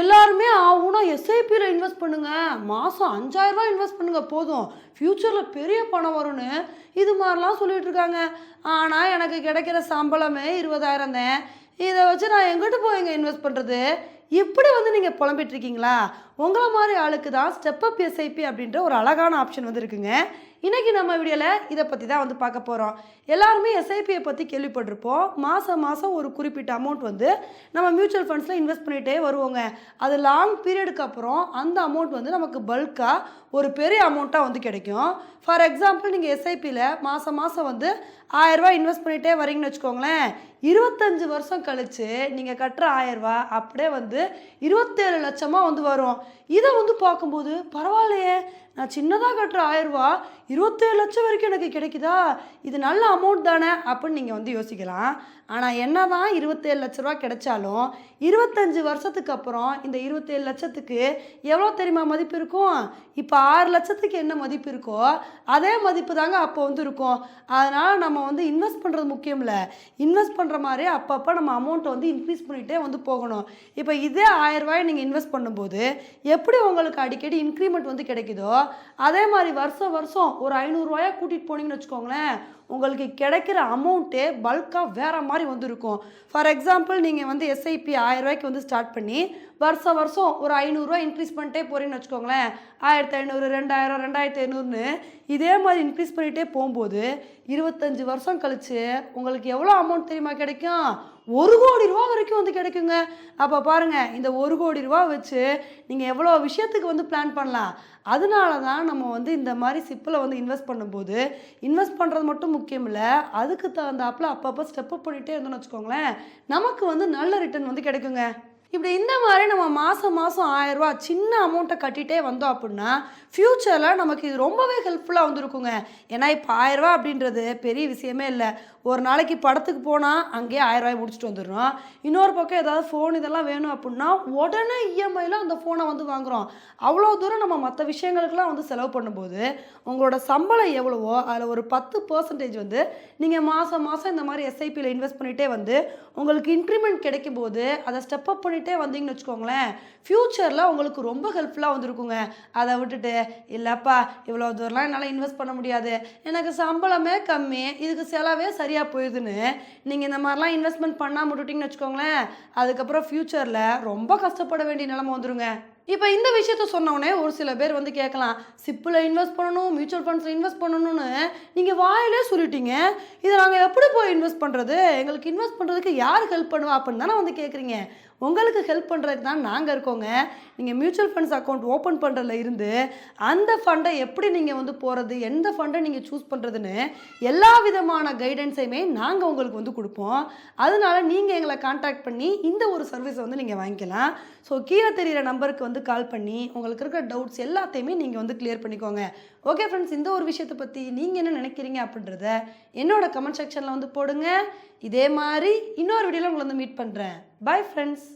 எல்லாருமே ஆகும்னா எஸ்ஐபியில் இன்வெஸ்ட் பண்ணுங்க. மாதம் அஞ்சாயிரரூபா இன்வெஸ்ட் பண்ணுங்கள் போதும். ஃப்யூச்சரில் பெரிய பணம் வரும்னு இது மாதிரிலாம் சொல்லிகிட்ருக்காங்க ஆனால் எனக்கு கிடைக்கிற சம்பளமே இருபதாயிரம் தான். இதை வச்சு நான் எங்கிட்டு போய் இங்கே இன்வெஸ்ட் பண்ணுறது இப்படி வந்து நீங்கள் புலம்பிட்டு இருக்கீங்களா? உங்களை மாதிரி ஆளுக்கு தான் ஸ்டெப் அப் எஸ்ஐபி அப்படின்ற ஒரு அழகான ஆப்ஷன் வந்து இருக்குங்க இன்றைக்கி நம்ம வீடியோவில் இதை பற்றி தான் வந்து பார்க்க போகிறோம் எல்லாருமே எஸ்ஐபியை பற்றி கேள்விப்பட்டிருப்போம். மாதம் மாதம் ஒரு குறிப்பிட்ட அமௌண்ட் வந்து நம்ம மியூச்சுவல் ஃபண்ட்ஸில் இன்வெஸ்ட் பண்ணிகிட்டே வருவோங்க. அது லாங் பீரியடுக்கு அப்புறம் அந்த அமௌண்ட் வந்து நமக்கு பல்காக ஒரு பெரிய அமௌண்ட்டாக வந்து கிடைக்கும். ஃபார் எக்ஸாம்பிள் நீங்கள் எஸ்ஐபியில் மாதம் மாதம் வந்து ஆயரூபா இன்வெஸ்ட் பண்ணிகிட்டே வரீங்கன்னு வச்சுக்கோங்களேன். இருபத்தஞ்சு வருஷம் கழித்து நீங்கள் கட்டுற ஆயரூபா அப்படியே வந்து இருபத்தேழு லட்சமாக வந்து வரும். இதை வந்து பார்க்கும்போது பரவாயில்லையே நான் சின்னதாக கட்டுற ஆயரூபா இருபத்தேழு லட்சம் வரைக்கும் எனக்கு கிடைக்குதா? இது நல்ல அமௌண்ட் தானே? அப்படின்னு நீங்கள் வந்து யோசிக்கலாம். ஆனால் என்ன தான் இருபத்தேழு லட்ச ரூபா கிடைச்சாலும் இருபத்தஞ்சு வருஷத்துக்கு அப்புறம் இந்த இருபத்தேழு லட்சத்துக்கு எவ்வளோ தெரியுமா மதிப்பு இருக்கும்? இப்போ ஆறு லட்சத்துக்கு என்ன மதிப்பு இருக்கோ அதே மதிப்பு தாங்க அப்போ வந்து இருக்கும். அதனால் நம்ம வந்து இன்வெஸ்ட் பண்ணுறது முக்கியம் இல்லை. இன்வெஸ்ட் பண்ணுற மாதிரி அப்பப்போ நம்ம அமௌண்ட்டை வந்து இன்க்ரீஸ் பண்ணிகிட்டே வந்து போகணும். இப்போ இதே ஆயிரரூபாயை நீங்கள் இன்வெஸ்ட் பண்ணும்போது எப்படி உங்களுக்கு அடிக்கடி இன்க்ரிமெண்ட் வந்து கிடைக்குதோ அதே மாதிரி வருஷம் வருஷம் ஒரு ஐநூறுரூவாயா கூட்டிகிட்டு போனீங்கன்னு வச்சுக்கோங்களேன் உங்களுக்கு கிடைக்கிற அமௌண்ட்டே பல்காக வேறு மாதிரி வந்துருக்கும். ஃபார் எக்ஸாம்பிள் நீங்கள் வந்து எஸ்ஐபி ரூபாய்க்கு வந்து ஸ்டார்ட் பண்ணி வருஷம் வருஷம் ஒரு ஐநூறுரூவா இன்க்ரீஸ் பண்ணிட்டே போகிறீங்கன்னு வச்சுக்கோங்களேன். ஆயிரத்தி ஐநூறு ரெண்டாயிரம் ரெண்டாயிரத்தி ஐநூறுன்னு இதே மாதிரி இன்க்ரீஸ் பண்ணிகிட்டே போகும்போது இருபத்தஞ்சி வருஷம் கழிச்சு உங்களுக்கு எவ்வளோ அமௌண்ட் தெரியுமா கிடைக்கும்? ஒரு கோடி ரூபா வரைக்கும் வந்து கிடைக்குங்க. அப்போ பாருங்கள் இந்த ஒரு கோடி ரூபா வச்சு நீங்கள் எவ்வளோ விஷயத்துக்கு வந்து பிளான் பண்ணலாம். அதனால தான் நம்ம வந்து இந்த மாதிரி சிப்பில் வந்து இன்வெஸ்ட் பண்ணும்போது இன்வெஸ்ட் பண்ணுறது மட்டும் முக்கியம் இல்லை அதுக்கு தகுந்தாப்புல அப்பப்போ ஸ்டெப் அப் பண்ணிகிட்டே இருந்தோம்னு வச்சுக்கோங்களேன் நமக்கு வந்து நல்ல ரிட்டர்ன் வந்து கிடைக்குங்க. இப்படி இந்த மாதிரி நம்ம மாதம் மாதம் ஆயிரரூபா சின்ன அமௌண்ட்டை கட்டிகிட்டே வந்தோம் அப்படின்னா ஃப்யூச்சரில் நமக்கு இது ரொம்பவே ஹெல்ப்ஃபுல்லாக வந்துருக்குங்க. ஏன்னா இப்போ ஆயிரரூபா அப்படின்றது பெரிய விஷயமே இல்லை. ஒரு நாளைக்கு படத்துக்கு போனால் அங்கேயே ஆயிரரூபாய் முடிச்சுட்டு வந்துடுறோம். இன்னொரு பக்கம் ஏதாவது ஃபோன் இதெல்லாம் வேணும் அப்படின்னா உடனே இஎம்ஐயில் அந்த ஃபோனை வந்து வாங்குகிறோம் அவ்வளோ தூரம் நம்ம மற்ற விஷயங்களுக்கெல்லாம் வந்து செலவு பண்ணும்போது உங்களோட சம்பளம் எவ்வளவோ அதில் ஒரு பத்து பர்சன்டேஜ் வந்து நீங்கள் மாதம் மாதம் இந்த மாதிரி எஸ்ஐபியில் இன்வெஸ்ட் பண்ணிகிட்டே வந்து உங்களுக்கு இன்க்ரிமெண்ட் கிடைக்கும் போது அதை ஸ்டெப் அப் பண்ணிகிட்டே வந்தீங்கன்னு வச்சுக்கோங்களேன் ஃப்யூச்சரில் உங்களுக்கு ரொம்ப ஹெல்ப்ஃபுல்லாக வந்துருக்குங்க. அதை விட்டுட்டு இல்லைப்பா இவ்வளோ தூரம்லாம் என்னால் இன்வெஸ்ட் பண்ண முடியாது. எனக்கு சம்பளமே கம்மி இதுக்கு செலவே சரியாக போயிடுதுன்னு. நீங்கள் இந்த மாதிரிலாம் இன்வெஸ்ட்மெண்ட் பண்ணாமல் விட்டுட்டிங்கன்னு வச்சுக்கோங்களேன் அதுக்கப்புறம் ஃப்யூச்சரில் ரொம்ப கஷ்டப்பட வேண்டிய நிலமை வந்துருங்க. இப்போ இந்த விஷயத்த சொன்னோடனே ஒரு சில பேர் வந்து கேட்கலாம் சிப்பில் இன்வெஸ்ட் பண்ணணும் மியூச்சுவல் ஃபண்ட்ஸில் இன்வெஸ்ட் பண்ணணும்னு நீங்கள் வாயிலே சொல்லிட்டீங்க. இதை நாங்கள் எப்படி போய் இன்வெஸ்ட் பண்ணுறது எங்களுக்கு இன்வெஸ்ட் பண்ணுறதுக்கு யார் ஹெல்ப் பண்ணுவா? அப்படின்னு தானே வந்து கேட்குறீங்க. உங்களுக்கு ஹெல்ப் பண்ணுறதுக்கு தான் நாங்கள் இருக்கோங்க. நீங்கள் மியூச்சுவல் ஃபண்ட்ஸ் அக்கௌண்ட் ஓப்பன் பண்ணுறதுல இருந்து அந்த ஃபண்டை எப்படி நீங்கள் வந்து போகிறது எந்த ஃபண்டை நீங்கள் சூஸ் பண்ணுறதுன்னு எல்லா விதமான கைடன்ஸையுமே நாங்கள் உங்களுக்கு வந்து கொடுப்போம். அதனால நீங்கள் எங்களை காண்டாக்ட் பண்ணி இந்த ஒரு சர்வீஸை வந்து நீங்கள் வாங்கிக்கலாம். ஸோ கீழே தெரியிற நம்பருக்கு வந்து கால் பண்ணி உங்களுக்கு இருக்கிற டவுட்ஸ் எல்லாத்தையுமே நீங்கள் வந்து கிளியர் பண்ணிக்கோங்க. ஓகே ஃப்ரெண்ட்ஸ் இந்த ஒரு விஷயத்தை பற்றி நீங்கள் என்ன நினைக்கிறீங்க அப்படின்றத என்னோட கமெண்ட் செக்ஷனில் வந்து போடுங்க. இதே மாதிரி இன்னொரு வீடியோவில் உங்களை வந்து மீட் பண்ணுறேன் பாய் ஃப்ரெண்ட்ஸ்